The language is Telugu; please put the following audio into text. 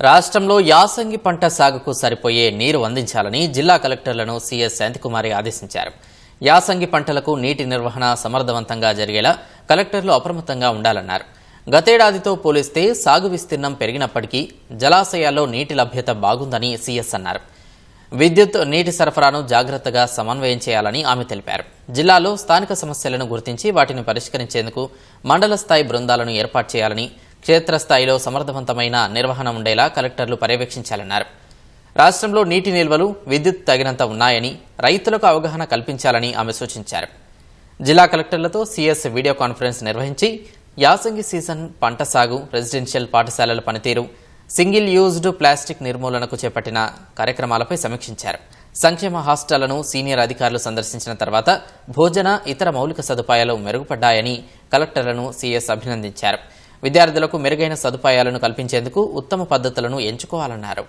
రాష్ట్రంలో యాసంగి పంట సాగుకు సరిపోయే నీరు అందించాలని జిల్లా కలెక్టర్లను సీఎస్ శాంతికుమారి ఆదేశించారు. యాసంగి పంటలకు నీటి నిర్వహణ సమర్థవంతంగా జరిగేలా కలెక్టర్లు అప్రమత్తంగా ఉండాలన్నారు. గతేడాదితో పోలిస్తే సాగు విస్తీర్ణం పెరిగినప్పటికీ జలాశయాల్లో నీటి లభ్యత బాగుందని సీఎస్ అన్నారు. విద్యుత్ నీటి సరఫరాను జాగ్రత్తగా సమన్వయం చేయాలని ఆమె తెలిపారు. జిల్లాలో స్థానిక సమస్యలను గుర్తించి వాటిని పరిష్కరించేందుకు మండల స్థాయి బృందాలను ఏర్పాటు చేయాలని క్షేత్రస్థాయిలో సమర్థవంతమైన నిర్వహణ ఉండేలా కలెక్టర్లు పర్యవేక్షించాలన్నారు. రాష్ట్రంలో నీటి నిల్వలు విద్యుత్ తగినంత ఉన్నాయని రైతులకు అవగాహన కల్పించాలని ఆమె సూచించారు. జిల్లా కలెక్టర్లతో సీఎస్ వీడియో కాన్ఫరెన్స్ నిర్వహించి యాసంగి సీజన్ పంట సాగు రెసిడెన్షియల్ పాఠశాలల పనితీరు సింగిల్ యూజ్డ్ ప్లాస్టిక్ నిర్మూలనకు చేపట్టిన కార్యక్రమాలపై సమీక్షించారు. సంక్షేమ హాస్టళ్ళను సీనియర్ అధికారులు సందర్శించిన తర్వాత భోజన ఇతర మౌలిక సదుపాయాలు మెరుగుపడ్డాయని కలెక్టర్లను సీఎస్ అభినందించారు. విద్యార్థులకు మెరుగైన సదుపాయాలను కల్పించేందుకు ఉత్తమ పద్ధతులను ఎంచుకోవాలన్నారు.